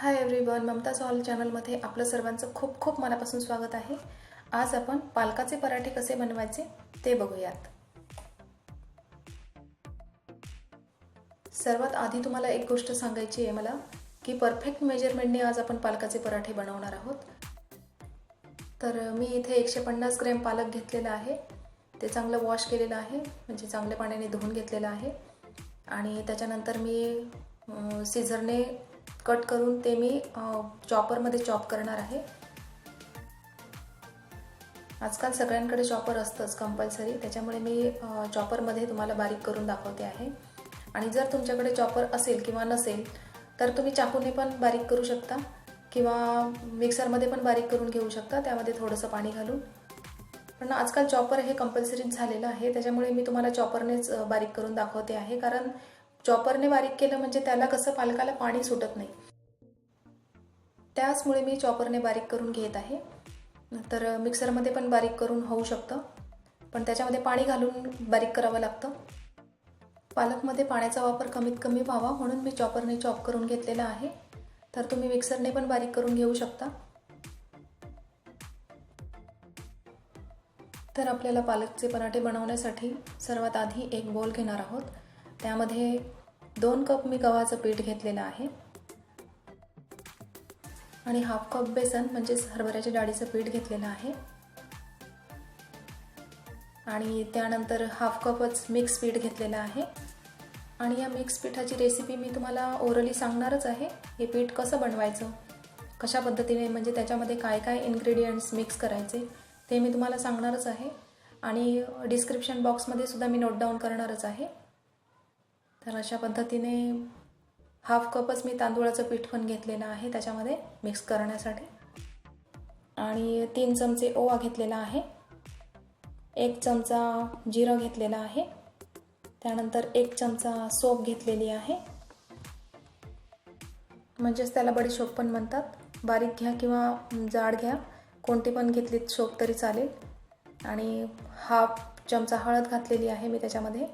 Hi everyone Mamata hall चॅनलमध्ये आपलं सर्वांचं खूप खूप मनापासून स्वागत आहे. आज आपण पालकाचे पराठे कसे बनवायचे ते बघूयात. सर्वात आधी तुम्हाला एक गोष्ट सांगायची आहे मला की परफेक्ट मेजरमेंटने आज आपण पालकाचे पराठे बनवणार आहोत. तर मी इथे एकशे पन्नास ग्रॅम पालक घेतलेला आहे. ते चांगलं वॉश केलेलं आहे म्हणजे चांगल्या पाण्याने धुवून घेतलेलं आहे. आणि त्याच्यानंतर मी सीझरने कट करून ते मी चॉपरमध्ये चॉप करणार आहे. आजकाल सगळ्यांकडे चॉपर असतंच कंपल्सरी त्याच्यामुळे मी चॉपरमध्ये तुम्हाला बारीक करून दाखवते आहे. आणि जर तुमच्याकडे चॉपर असेल किंवा नसेल तर तुम्ही चाकूने पण बारीक करू शकता किंवा मिक्सरमध्ये पण बारीक करून घेऊ शकता. त्यामध्ये थोडंसं पाणी घालून. पण आजकाल चॉपर हे कंपल्सरीच झालेलं आहे. त्याच्यामुळे मी तुम्हाला चॉपरनेच बारीक करून दाखवते आहे. कारण चॉपरने बारीक केलं म्हणजे त्याला कसं पालकाला पाणी सुटत नाही. त्याचमुळे मी चॉपरने बारीक करून घेत आहे. तर मिक्सरमध्ये पण बारीक करून होऊ शकतं. पण त्याच्यामध्ये पाणी घालून बारीक करावं लागतं. पालकमध्ये पाण्याचा वापर कमीत कमी व्हावा म्हणून मी चॉपरने चॉप करून घेतलेला आहे. तर तुम्ही मिक्सरने पण बारीक करून घेऊ शकता. तर आपल्याला पालकचे पराठे बनवण्यासाठी सर्वात आधी एक बोल घेणार आहोत. त्यामध्ये दोन कप मी गव्हाचं पीठ घेतलेलं आहे. आणि हाफ कप बेसन म्हणजेच हरभऱ्याच्या डाळीचं पीठ घेतलेलं आहे. आणि त्यानंतर हाफ कपच मिक्स पीठ घेतलेलं आहे. आणि या मिक्स पीठाची रेसिपी मी तुम्हाला ओरली सांगणारच आहे. हे पीठ कसं बनवायचं? कशा पद्धतीने म्हणजे त्याच्यामध्ये काय काय इन्ग्रेडियंट्स मिक्स करायचे? ते मी तुम्हाला सांगणारच आहे. आणि डिस्क्रिप्शन बॉक्समध्ये सुद्धा मी नोट डाऊन करणारच आहे. तर अशा पद्धतीने हाफ कपच मी तांदूळाचं पीठ पण घेतलेलं आहे त्याच्यामध्ये मिक्स करण्यासाठी. आणि तीन चमचे ओवा घेतलेला आहे. एक चमचा जिरं घेतलेला आहे. त्यानंतर एक चमचा सोप घेतलेली आहे. म्हणजेच त्याला बडीशोप पण म्हणतात. बारीक घ्या किंवा जाड घ्या. कोणती पण घेतलीत शोप तरी चालेल. आणि हाफ चमचा हळद घातलेली आहे मी त्याच्यामध्ये.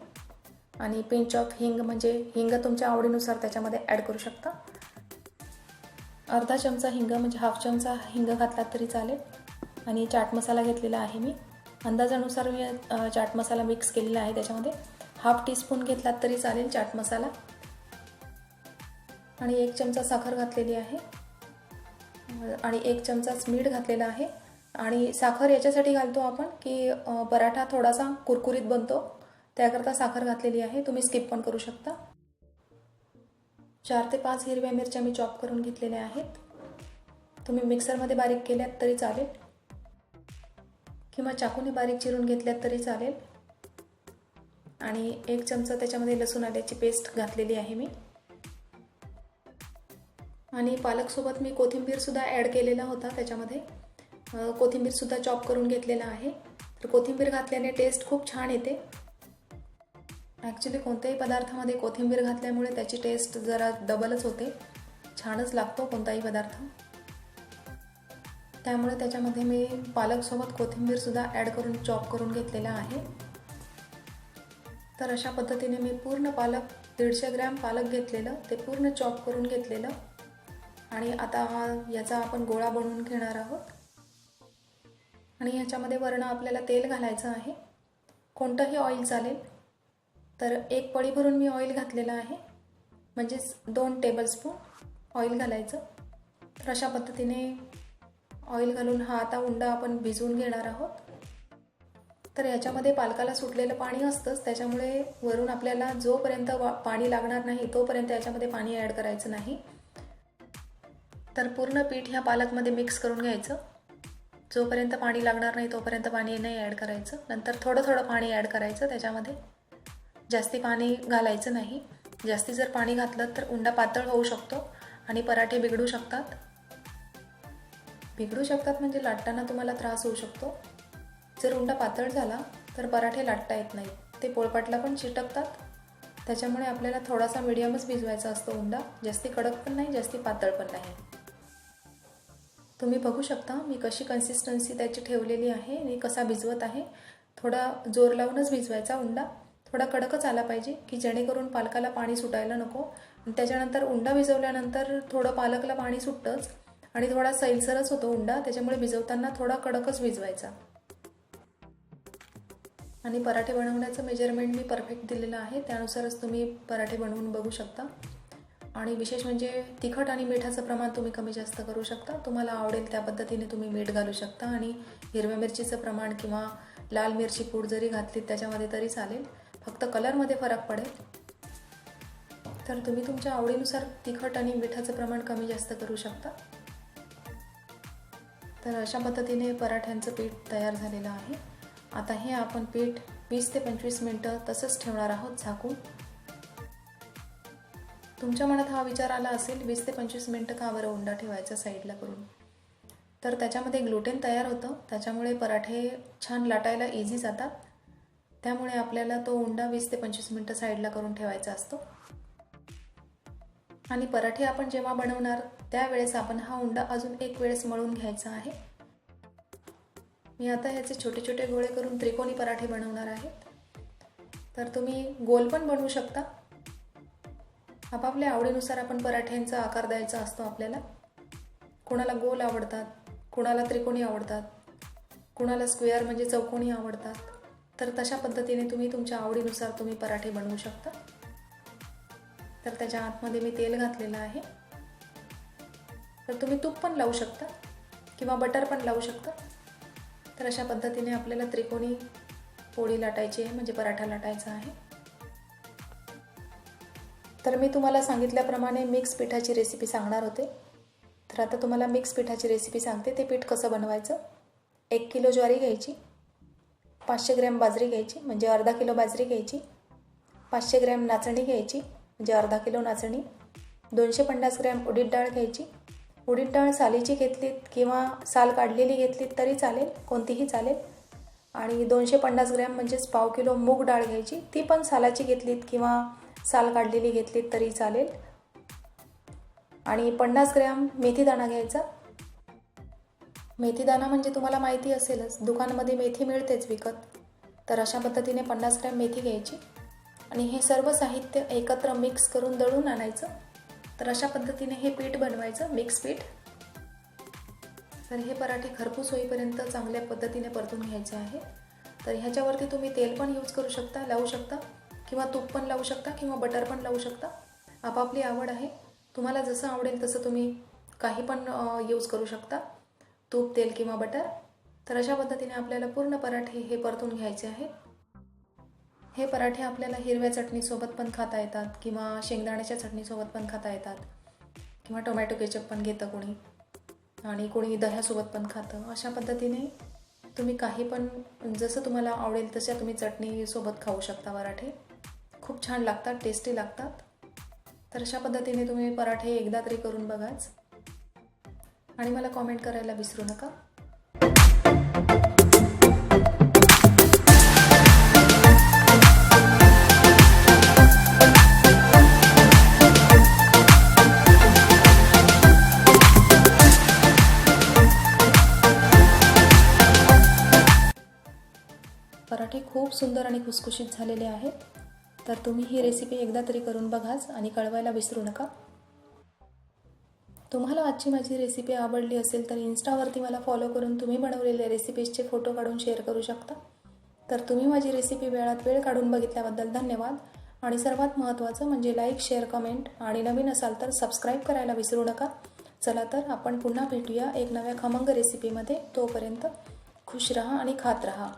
आणि पिंच ऑफ हिंग म्हणजे हिंग तुमच्या आवडीनुसार त्याच्यामध्ये ॲड करू शकता. अर्धा चमचा हिंग म्हणजे हाफ चमचा हिंग घातला तरी चालेल. आणि चाट मसाला घेतलेला आहे मी. अंदाजानुसार मी चाट मसाला मिक्स केलेला आहे त्याच्यामध्ये. हाफ टीस्पून घेतलात तरी चालेल चाट मसाला. आणि एक चमचा साखर घातलेली आहे. आणि एक चमचाच मीठ घातलेला आहे. आणि साखर याच्यासाठी घालतो आपण की पराठा थोडासा कुरकुरीत बनतो. त्याकरता साखर घातलेली आहे. तुम्ही स्किप पण करू शकता. चार ते पाच हिरव्या मिरच्या मी चॉप करून घेतलेल्या आहेत. तुम्ही मिक्सरमध्ये बारीक केल्यात तरी चालेल. किंवा चाकूने बारीक चिरून घेतल्यात तरी चालेल. आणि एक चमचा त्याच्यामध्ये लसूण आल्याची पेस्ट घातलेली आहे मी. आणि पालकसोबत मी कोथिंबीरसुद्धा ॲड केलेला होता त्याच्यामध्ये. कोथिंबीरसुद्धा चॉप करून घेतलेला आहे. तर कोथिंबीर घातल्याने टेस्ट खूप छान येते. ॲक्च्युली कोणत्याही पदार्थामध्ये कोथिंबीर घातल्यामुळे त्याची टेस्ट जरा डबलच होते. छानच लागतो कोणताही पदार्थ. त्यामुळे त्याच्यामध्ये मी पालकसोबत कोथिंबीरसुद्धा ॲड करून चॉप करून घेतलेला आहे. तर अशा पद्धतीने मी पूर्ण पालक दीडशे ग्रॅम पालक घेतलेलं ते पूर्ण चॉप करून घेतलेलं. आणि आता हा याचा आपण गोळा बनवून घेणार आहोत. आणि ह्याच्यामध्ये वरणं आपल्याला तेल घालायचं आहे. कोणतंही ऑइल चालेल. तर एक पळी भरून मी ऑइल घातलेलं आहे. म्हणजेच दोन टेबलस्पून ऑइल घालायचं. तर अशा पद्धतीने ऑइल घालून हा आता उंडा आपण भिजवून घेणार आहोत. तर ह्याच्यामध्ये पालकाला सुटलेलं पाणी असतंच त्याच्यामुळे वरून आपल्याला जोपर्यंत पाणी लागणार नाही तोपर्यंत याच्यामध्ये पाणी ॲड करायचं नाही. तर पूर्ण पीठ ह्या पालकमध्ये मिक्स करून घ्यायचं. जोपर्यंत पाणी लागणार नाही तोपर्यंत पाणी नाही ॲड करायचं. नंतर थोडं थोडं पाणी ॲड करायचं त्याच्यामध्ये. जास्ती पाणी घालायचं नाही. जास्ती जर पाणी घातलं तर उंडा पातळ होऊ शकतो आणि पराठे बिघडू शकतात. बिघडू शकतात म्हणजे लाटताना तुम्हाला त्रास होऊ शकतो. जर उंडा पातळ झाला तर पराठे लाटता येत नाही ते पोळपाटला पण चिटकतात. त्याच्यामुळे आपल्याला थोडासा मिडियमच भिजवायचा असतो उंडा. जास्ती कडक पण नाही जास्ती पातळ पण नाही. तुम्ही बघू शकता मी कशी कन्सिस्टन्सी त्याची ठेवलेली आहे आणि कसा भिजवत आहे. थोडा जोर लावूनच भिजवायचा उंडा. थोडा कडकच आला पाहिजे की जेणेकरून पालकाला पाणी सुटायला नको. त्याच्यानंतर उंडा भिजवल्यानंतर थोडं पालकला पाणी सुटतंच. आणि थोडा सैलसरच होतो उंडा त्याच्यामुळे भिजवताना थोडा कडकच भिजवायचा. आणि पराठे बनवण्याचं मेजरमेंट मी परफेक्ट दिलेलं आहे. त्यानुसारच तुम्ही पराठे बनवून बघू शकता. आणि विशेष म्हणजे तिखट आणि मिठाचं प्रमाण तुम्ही कमी जास्त करू शकता. तुम्हाला आवडेल त्या पद्धतीने तुम्ही मीठ घालू शकता. आणि हिरव्या मिरचीचं प्रमाण किंवा लाल मिरची पूड जरी घातली त्याच्यामध्ये तरी चालेल. फक्त कलरमध्ये फरक पडेल? तर तुम्ही तुमच्या आवडीनुसार तिखट आणि मिठाचं प्रमाण कमी जास्त करू शकता. तर अशा पद्धतीने पराठ्यांचं पीठ तयार झालेलं आहे. आता हे आपण पीठ वीस ते पंचवीस मिनटं तसंच ठेवणार आहोत झाकून. तुमच्या मनात हा विचार आला असेल वीस ते पंचवीस मिनटं का बरं उंडा ठेवायचा साईडला करून? तर त्याच्यामध्ये ग्लुटेन तयार होतं. त्याच्यामुळे पराठे छान लाटायला इझी जातात. त्यामुळे आपल्याला तो उंडा वीस ते पंचवीस मिनटं साईडला करून ठेवायचा असतो. आणि पराठे आपण जेव्हा बनवणार त्यावेळेस आपण हा उंडा अजून एक वेळेस मळून घ्यायचा आहे. मी आता ह्याचे छोटे छोटे गोळे करून त्रिकोणी पराठे बनवणार आहेत तर तुम्ही गोल पण बनवू शकता. आपापल्या आवडीनुसार आपण पराठ्यांचा आकार द्यायचा असतो आपल्याला. कोणाला गोल आवडतात कोणाला त्रिकोणी आवडतात कोणाला स्क्वेअर म्हणजे चौकोनी आवडतात. तर तशा पद्धतीने तुम्ही तुमच्या आवडीनुसार तुम्ही पराठे बनवू शकता. तर त्याच्या आतमध्ये मी तेल घातलेलं आहे. तर तुम्ही तूप पण लावू शकता किंवा बटर पण लावू शकता. तर अशा पद्धतीने आपल्याला त्रिकोणी पोळी लाटायची आहे म्हणजे पराठा लाटायचा आहे. तर मी तुम्हाला सांगितल्याप्रमाणे मिक्स पिठाची रेसिपी सांगणार होते. तर आता तुम्हाला मिक्स पिठाची रेसिपी सांगते ते पीठ कसं बनवायचं. एक किलो ज्वारी घ्यायची. पाचशे ग्रॅम बाजरी घ्यायची म्हणजे अर्धा किलो बाजरी घ्यायची. पाचशे ग्रॅम नाचणी घ्यायची म्हणजे अर्धा किलो नाचणी. दोनशे पन्नास ग्रॅम उडीद डाळ घ्यायची. उडीद डाळ सालीची घेतलीत किंवा साल काढलेली घेतलीत तरी चालेल कोणतीही चालेल. आणि दोनशे पन्नास ग्रॅम म्हणजेच पाव किलो मूग डाळ घ्यायची ती पण सालाची घेतलीत किंवा साल काढलेली घेतलीत तरी चालेल. आणि पन्नास ग्रॅम मेथीदाणा घ्यायचा मेथीदाणा म्हणजे तुम्हाला माहिती असेलच. दुकानामध्ये मेथी मिळतेच विकत. तर अशा पद्धतीने पन्नास ग्रॅम मेथी घ्यायची. आणि हे सर्व साहित्य एकत्र मिक्स करून दळून आणायचं. तर अशा पद्धतीने हे पीठ बनवायचं मिक्स पीठ. तर हे पराठे खरपूस होईपर्यंत चांगल्या पद्धतीने परतून घ्यायचे आहे. तर ह्याच्यावरती तुम्ही तेल पण यूज करू शकता लावू शकता. किंवा तूप पण लावू शकता किंवा बटर पण लावू शकता. आपापली आवड आहे. तुम्हाला जसं आवडेल तसं तुम्ही काही पण यूज करू शकता. तूप तेल किंवा बटर. तर अशा पद्धतीने आपल्याला पूर्ण पराठे हे परतून घ्यायचे आहे हे पराठे आपल्याला हिरव्या चटणीसोबत पण खाता येतात किंवा शेंगदाण्याच्या चटणीसोबत पण खाता येतात किंवा टोमॅटो केचप पण घेतं कोणी आणि कोणी दह्यासोबत पण खातं. अशा पद्धतीने तुम्ही काही पण जसं तुम्हाला आवडेल तशा तुम्ही चटणीसोबत खाऊ शकता पराठे. खूप छान लागतात टेस्टी लागतात. तर अशा पद्धतीने तुम्ही पराठे एकदा तरी करून बघाच. आणि मला कॉमेंट करायला विसरू नका. पराठे खूप सुंदर आणि खुसखुशीत झालेले आहेत. तर तुम्ही ही रेसिपी एकदा तरी करून बघाच आणि कळवायला विसरू नका. तुम्हाला आजची माझी रेसिपी आवडली असेल तर इन्स्टावरती मला फॉलो करून तुम्ही बनवलेल्या रेसिपीजचे फोटो काढून शेअर करू शकता. तर तुम्ही माझी रेसिपी वेळात वेळ काढून बघितल्याबद्दल धन्यवाद. आणि सर्वात महत्त्वाचं म्हणजे लाईक शेअर कमेंट आणि नवीन असाल तर सबस्क्राईब करायला विसरू नका. चला तर आपण पुन्हा भेटूया एक नव्या खमंग रेसिपीमध्ये तोपर्यंत खुश रहा आणि खात रहा.